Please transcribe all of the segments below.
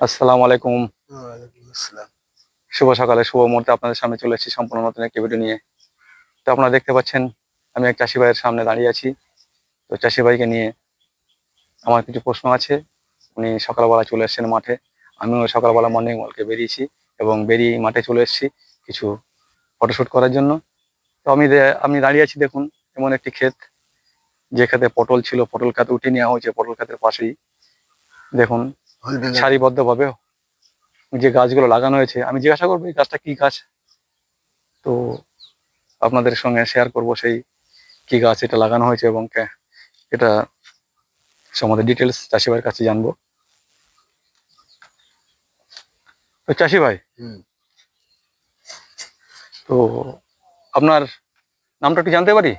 আসসালামু আলাইকুম। শুভ সকালে শুভ মুহূর্তে আপনাদের সামনে চলে এসেছি সম্পূর্ণ নতুন একটি ভিডিও নিয়ে। তো আপনারা দেখতে পাচ্ছেন আমি এক চাষি ভাইয়ের সামনে দাঁড়িয়ে আছি। তো চাষি ভাইকে নিয়ে আমার কিছু প্রশ্ন আছে। উনি সকালবেলা চলে এসেছেন মাঠে। আমিও সকালবেলা মর্নিং ওয়ার্কে বেরিয়েছি এবং বেরিয়ে মাঠে চলে এসেছি কিছু ফটোশ্যুট করার জন্য। তো আমি আমি দাঁড়িয়ে আছি দেখুন এমন একটি ক্ষেত যে ক্ষেতে পটল ছিল পটল খাত উঠিয়ে নেওয়া হয়েছে পটল খাতের পাশেই। দেখুন সারিবদ্ধভাবে যে গাছগুলো লাগানো হয়েছে আমি জিজ্ঞাসা করব এই গাছটা কি গাছ? তো আপনাদের সঙ্গে শেয়ার করব সেই কি গাছ এটা লাগানো হয়েছে এবং এটা সম্বন্ধে ডিটেলস চাষি ভাইয়ের কাছে জানব। তো চাষি ভাই। তো আপনার নামটা একটু জানতে পারি?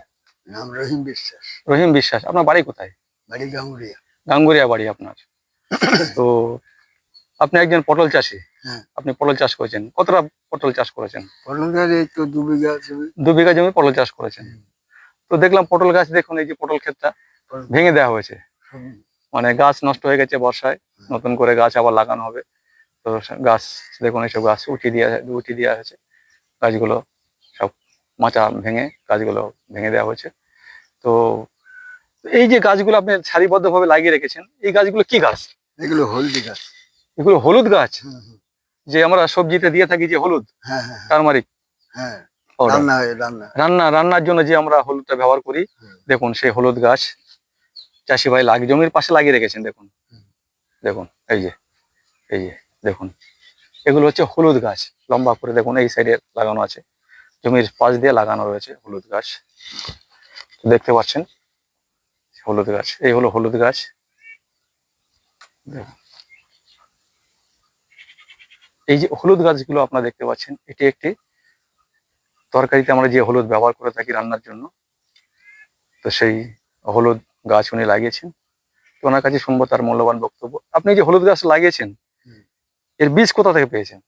নাম রহিম বিশ্বাস। রহিম বিশ্বাস আপনার বাড়ি কোথায়? বাড়ি গাঙ্গুরিয়া। গাঙ্গুরিয়া বাড়ি আপনার। তো আপনি একজন পটল চাষি। হ্যাঁ। আপনি পটল চাষ করেছেন। কতটা পটল চাষ করেছেন? পটলের এই তো দু বিঘা জমি দু বিঘা জমি পটল চাষ করেছেন। তো দেখলাম পটল গাছ দেখুন এই যে পটল ক্ষেতটা ভেঙে দেওয়া হয়েছে। মানে গাছ নষ্ট হয়ে গেছে বর্ষায় নতুন করে গাছ আবার লাগানো হবে। তো গাছ দেখুন এইসব গাছ উঠিয়ে দেওয়া উঠিয়ে দেওয়া হয়েছে। গাছগুলো সব মাচা ভেঙে গাছগুলো ভেঙে দেওয়া হয়েছে। তো এই যে গাছগুলো আপনি সারিবদ্ধভাবে লাগিয়ে রেখেছেন এই গাছগুলো কি গাছ? এগুলো হলদি গাছ। এগুলো হলুদ গাছ। যে আমরা সবজিতে দিয়ে থাকি যে হলুদ? হ্যাঁ হ্যাঁ টারমারিক হ্যাঁ। রান্না হয় রান্না। রান্না রান্নার জন্য যে আমরা হলুদটা ব্যবহার করি দেখুন সেই হলুদ গাছ চাষি ভাই লাগিয়ে জমির পাশে লাগিয়ে রেখেছেন দেখুন। দেখুন এই যে এই যে দেখুন। এগুলো হচ্ছে হলুদ গাছ। লম্বা করে দেখুন এই সাইডে লাগানো আছে। জমির পাশ দিয়ে লাগানো রয়েছে হলুদ গাছ। দেখতে পাচ্ছেন? হলুদ গাছ এই হলো হলুদ গাছ। এই যে হলুদ গাছগুলো আপনারা দেখতে পাচ্ছেন এটি একটি তরকারিতে আমরা যে হলুদ ব্যবহার করে থাকি রান্নার জন্য তো সেই হলুদ গাছ উনি লাগিয়েছেন। তো ওনার কাছে শুনব তার মূল্যবান বক্তব্য। আপনি যে হলুদ গাছ লাগিয়েছেন এর বীজ কোথা থেকে পেয়েছেন?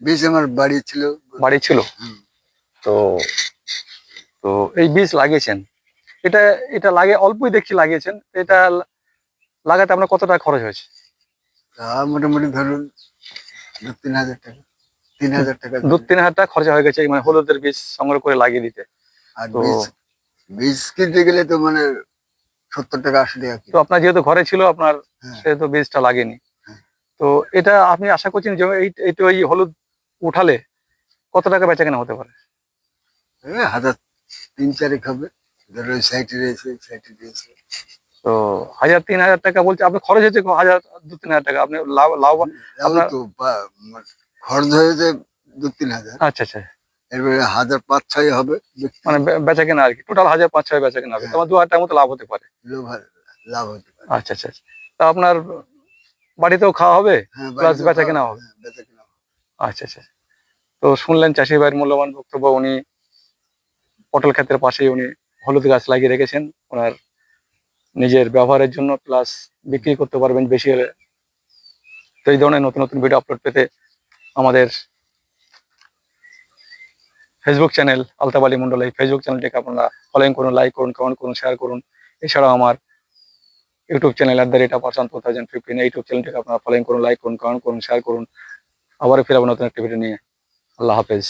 বীজ আমার বাড়ি ছিল। বাড়ি ছিল? তো তো এই বীজ লাগিয়েছেন এটা এটা লাগে অল্পই দেখছি লাগিয়েছেন এটা লাগাতে আপনার কত টাকা খরচ হয়েছে? তা মোটামুটি ধরুন দু তিন হাজার টাকা তিন হাজার টাকা দু তিন হাজার টাকা খরচা হয়ে গেছে মানে হলুদের বীজ সংগ্রহ করে লাগিয়ে দিতে। আর তো- বীজ বীজ কিনতে গেলে তো মানে সত্তর টাকা আশি টাকা তো আপনার যেহেতু ঘরে ছিল আপনার হ্যাঁ। সেহেতু বীজটা লাগেনি। হ্যাঁ। তো এটা আপনি আশা করছেন যে এই এইটা ওই হলুদ উঠালে কত টাকা বেচা কেনা হতে পারে? হাজার তিন চারেক হবে। ধরো রয়েছে রয়েছে। তো হাজার তিন হাজার টাকা বলছে আপনি খরচ হয়েছে হাজার দু তিন হাজার টাকা। আপনি লাভ লাভ আপনার- তো খরচ হয়েছে দু তিন হাজার। আচ্ছা আচ্ছা। এরপরে হাজার পাঁচ ছয় হবে। মানে বেচা কেনা আর কি। টোটাল হাজার পাঁচ ছয় বেচা কেনা হবে। হ্যাঁ। তোমার দু হাজার টাকার মতো লাভ হতে পারে। লোভা- হতে পারে। আচ্ছা আচ্ছা আচ্ছা। তা আপনার বাড়িতেও খাওয়া হবে? হ্যাঁ কেনা হবে। হ্যাঁ, বেচা কেনা হবে। আচ্ছা আচ্ছা। তো শুনলেন চাষি ভাইয়ের মূল্যবান বক্তব্য উনি পটল ক্ষেতের পাশেই উনি হলুদ গাছ লাগিয়ে রেখেছেন, ওনার নিজের ব্যবহারের জন্য প্লাস বিক্রি করতে পারবেন বেশি হলে। তো এই ধরনের নতুন নতুন ভিডিও আপলোড পেতে আমাদের ফেসবুক চ্যানেল আলতাব আলী মন্ডল এই ফেসবুক চ্যানেলটিকে আপনারা ফলোইং করুন লাইক করুন কমেন্ট করুন শেয়ার করুন। এছাড়াও আমার YouTube channel at the rate of person two thousand fifteen YouTube চ্যানেলটিকে আপনারা ফলোইং করুন লাইক করুন কমেন্ট করুন শেয়ার করুন। আবারও ফিরাবো নতুন একটি ভিডিও নিয়ে। আল্লাহ হাফেজ।